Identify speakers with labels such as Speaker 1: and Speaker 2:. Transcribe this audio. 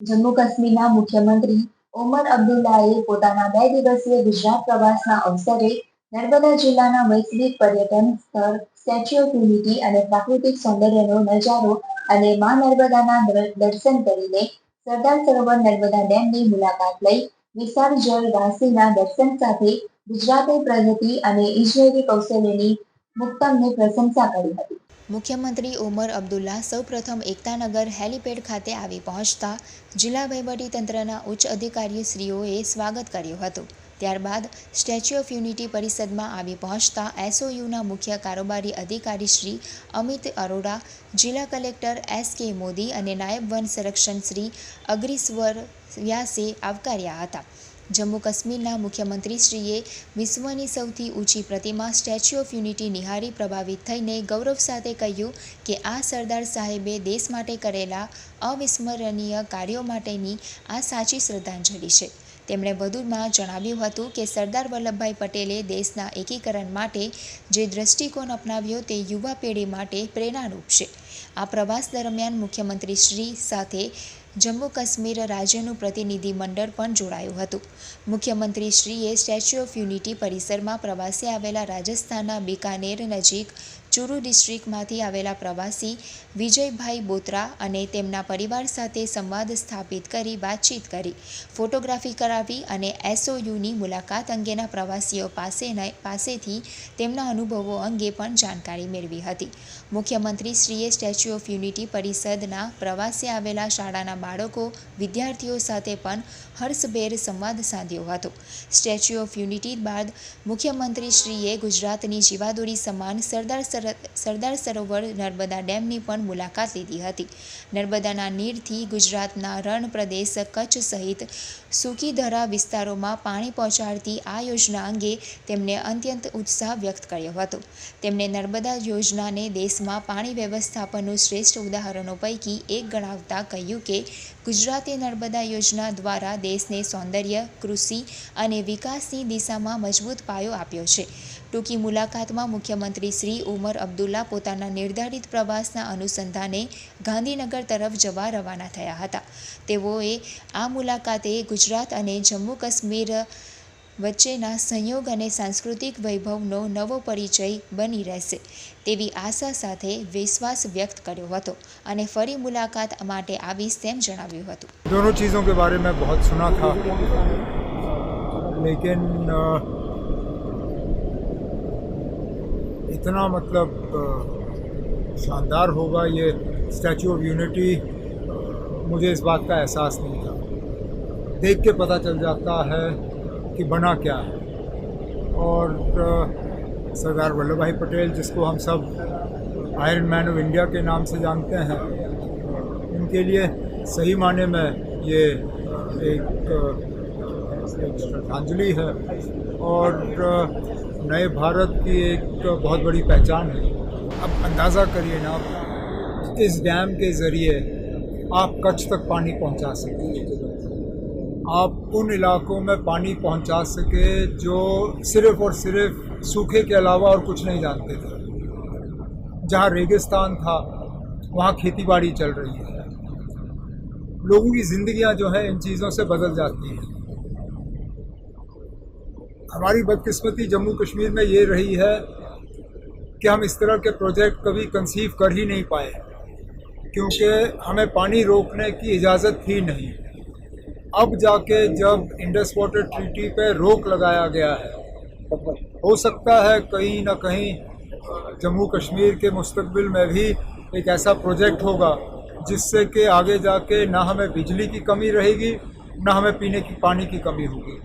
Speaker 1: જમ્મુ કાશ્મીરના મુખ્યમંત્રી ઓમર અબ્દુલ્લાએ પોતાના બે દિવસીય ગુજરાત પ્રવાસના અવસરે નર્મદા જિલ્લાના વૈશ્વિક પર્યટન સ્થળ સ્ટેચ્યુ ઓફ યુનિટી અને પ્રાકૃતિક સૌંદર્યનો નજારો અને મા નર્મદાના દર્શન કરીને સરદાર સરોવર નર્મદા ડેમની મુલાકાત લઈ વિશાળ જળ રાશિના દર્શન સાથે ગુજરાતની પ્રગતિ અને ઇજનેરી કૌશલ્યની મુક્તમની પ્રશંસા કરી હતી.
Speaker 2: મુખ્યમંત્રી ઓમર અબ્દુલ્લા સૌપ્રથમ એકતાનગર હેલીપેડ ખાતે આવી પહોંચતા જિલ્લા વહીવટીતંત્રના ઉચ્ચ અધિકારીશ્રીઓએ સ્વાગત કર્યું હતું. ત્યારબાદ સ્ટેચ્યુ ઓફ યુનિટી પરિષદમાં આવી પહોંચતા એસઓયુના મુખ્ય કારોબારી અધિકારી શ્રી અમિત અરોડા, જિલ્લા કલેક્ટર એસ કે મોદી અને નાયબ વન સંરક્ષણ શ્રી અગ્રીશ્વર વ્યાસે આવકાર્યા હતા. જમ્મુ કાશ્મીરના મુખ્યમંત્રીશ્રીએ વિશ્વની સૌથી ઊંચી પ્રતિમા સ્ટેચ્યુ ઓફ યુનિટી નિહાળી પ્રભાવિત થઈને ગૌરવ સાથે કહ્યું કે આ સરદાર સાહેબે દેશ માટે કરેલા અવિસ્મરણીય કાર્યો માટેની આ સાચી શ્રદ્ધાંજલિ છે. તેમણે વધુમાં જણાવ્યું હતું કે સરદાર વલ્લભભાઈ પટેલે દેશના એકીકરણ માટે જે દૃષ્ટિકોણ અપનાવ્યો તે યુવા પેઢી માટે પ્રેરણારૂપ છે. આ પ્રવાસ દરમિયાન મુખ્યમંત્રી શ્રી સાથે જમ્મુ કાશ્મીર રાજ્યનું પ્રતિનિધિ મંડળ પણ જોડાયું હતું. મુખ્યમંત્રી શ્રીએ સ્ટેચ્યુ ઓફ યુનિટી પરિસરમાં પ્રવાસે આવેલા રાજસ્થાનના બિકાનેર નજીક ચુરુ ડિસ્ટ્રિક્ટમાંથી આવેલા પ્રવાસી વિજયભાઈ બોત્રા અને તેમના પરિવાર સાથે સંવાદ સ્થાપિત કરી વાતચીત કરી, ફોટોગ્રાફી કરાવી અને એસઓયુની મુલાકાત અંગેના પ્રવાસીઓ પાસેથી તેમના અનુભવો અંગે પણ જાણકારી મેળવી હતી. મુખ્યમંત્રીશ્રીએ સ્ટેચ્યુ ઓફ યુનિટી પરિષદના પ્રવાસે આવેલા શાળાના બાળકો, વિદ્યાર્થીઓ સાથે પણ હર્ષભેર સંવાદ સાધ્યો હતો. સ્ટેચ્યુ ઓફ યુનિટી બાદ મુખ્યમંત્રીશ્રીએ ગુજરાતની જીવાદોરી સમાન સરદાર સર સરદાર સરોવર નર્મદા ડેમની પણ મુલાકાત લીધી હતી. નર્મદાના નીરથી ગુજરાતના રણ પ્રદેશ કચ્છ સહિત સુકીધરા વિસ્તારોમાં પાણી પહોંચાડતી આ યોજના અંગે તેમણે અત્યંત ઉત્સાહ વ્યક્ત કર્યો હતો. તેમણે નર્મદા યોજનાને દેશમાં પાણી વ્યવસ્થાપનનું શ્રેષ્ઠ ઉદાહરણો પૈકી એક ગણાવતા કહ્યું કે, ગુજરાતે નર્મદા યોજના દ્વારા દેશને સૌંદર્ય, કૃષિ અને વિકાસની દિશામાં મજબૂત પાયો આપ્યો છે. ટૂંકી મુલાકાતમાં મુખ્યમંત્રી શ્રી ઉમર અબ્દુલ્લા પોતાના નિર્ધારિત પ્રવાસના અનુસંધાને ગાંધીનગર તરફ જવા રવાના થયા હતા. તેઓએ આ મુલાકાતે ગુજરાત અને જમ્મુ કાશ્મીર વચ્ચેના સંયોગ અને સાંસ્કૃતિક વૈભવનો નવો પરિચય બની રહેશે તેવી આશા સાથે વિશ્વાસ વ્યક્ત કર્યો હતો અને ફરી મુલાકાત માટે આવી તેમ જણાવ્યું હતું.
Speaker 3: દોનો ચીજો કે બારે મેં બહુ સુના થા લેકિન इतना मतलब शानदार होगा ये स्टैचू ऑफ़ यूनिटी मुझे इस बात का एहसास नहीं था। देख के पता चल जाता है कि बना क्या है। और सरदार वल्लभ भाई पटेल, जिसको हम सब आयरन मैन ऑफ़ इंडिया के नाम से जानते हैं, उनके लिए सही माने में ये एक श्रद्धांजलि है। और नए भारत की एक बहुत बड़ी पहचान है। अब अंदाज़ा करिए ना आप इस डैम के ज़रिए आप कच्छ तक पानी पहुँचा सकते आप उन इलाकों में पानी पहुँचा सके जो सिर्फ़ और सिर्फ़ सूखे के अलावा और कुछ नहीं जानते थे। जहाँ रेगिस्तान था, वहाँ खेती बाड़ी चल रही है। लोगों की ज़िंदियाँ जो है, इन चीज़ों से बदल जाती हैं। हमारी बदकिस्मती जम्मू कश्मीर में ये रही है कि हम इस तरह के प्रोजेक्ट कभी कंसीव कर ही नहीं पाए, क्योंकि हमें पानी रोकने की इजाज़त थी नहीं। अब जाके जब इंडस वाटर ट्रीटी पे रोक लगाया गया है, हो सकता है कहीं ना कहीं जम्मू कश्मीर के मुस्तबिल में भी एक ऐसा प्रोजेक्ट होगा, जिससे कि आगे जाके ना हमें बिजली की कमी रहेगी, ना हमें पीने की, पानी की कमी होगी।